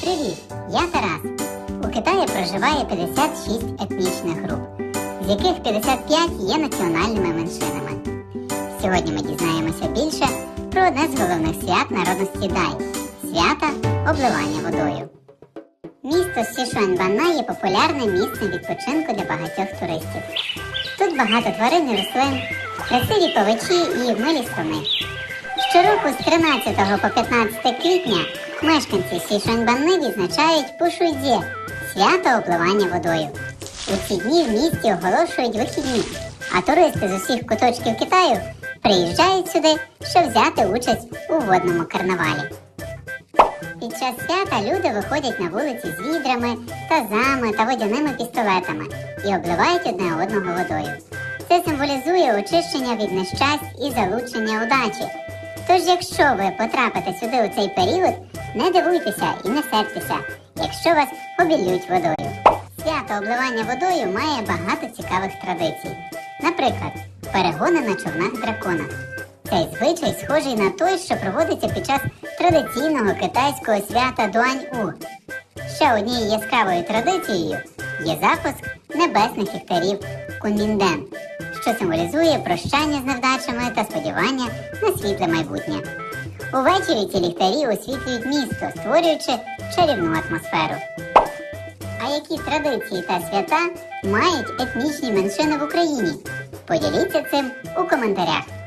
Привіт! Я Тарас. У Китаї проживає 56 етнічних груп, з яких 55 є національними меншинами. Сьогодні ми дізнаємося більше про одне з головних свят народності Дай свята обливання водою. Місто Сішуанбана є популярним місцем відпочинку для багатьох туристів. Тут багато тварин і рослин красиві павичі і милі слони. Щороку з 13 по 15 квітня мешканці Сішаньбанни відзначають Пушуйдє – свято обливання водою. У ці дні в місті оголошують вихідні, а туристи з усіх куточків Китаю приїжджають сюди, щоб взяти участь у водному карнавалі. Під час свята люди виходять на вулиці з відрами, тазами та водяними пістолетами і обливають одне одного водою. Це символізує очищення від нещасть і залучення удачі. Тож, якщо ви потрапите сюди у цей період, не дивуйтеся і не сердьтеся, якщо вас обіллють водою. Свято обливання водою має багато цікавих традицій. Наприклад, перегони на човнах дракона. Цей звичай схожий на той, що проводиться під час традиційного китайського свята Дуань-У. Ще однією яскравою традицією є запуск небесних ліхтарів Кунмінден, що символізує прощання з невдачами та сподівання на світле майбутнє. Увечері ці ліхтарі освітлюють місто, створюючи чарівну атмосферу. А які традиції та свята мають етнічні меншини в Україні? Поділіться цим у коментарях.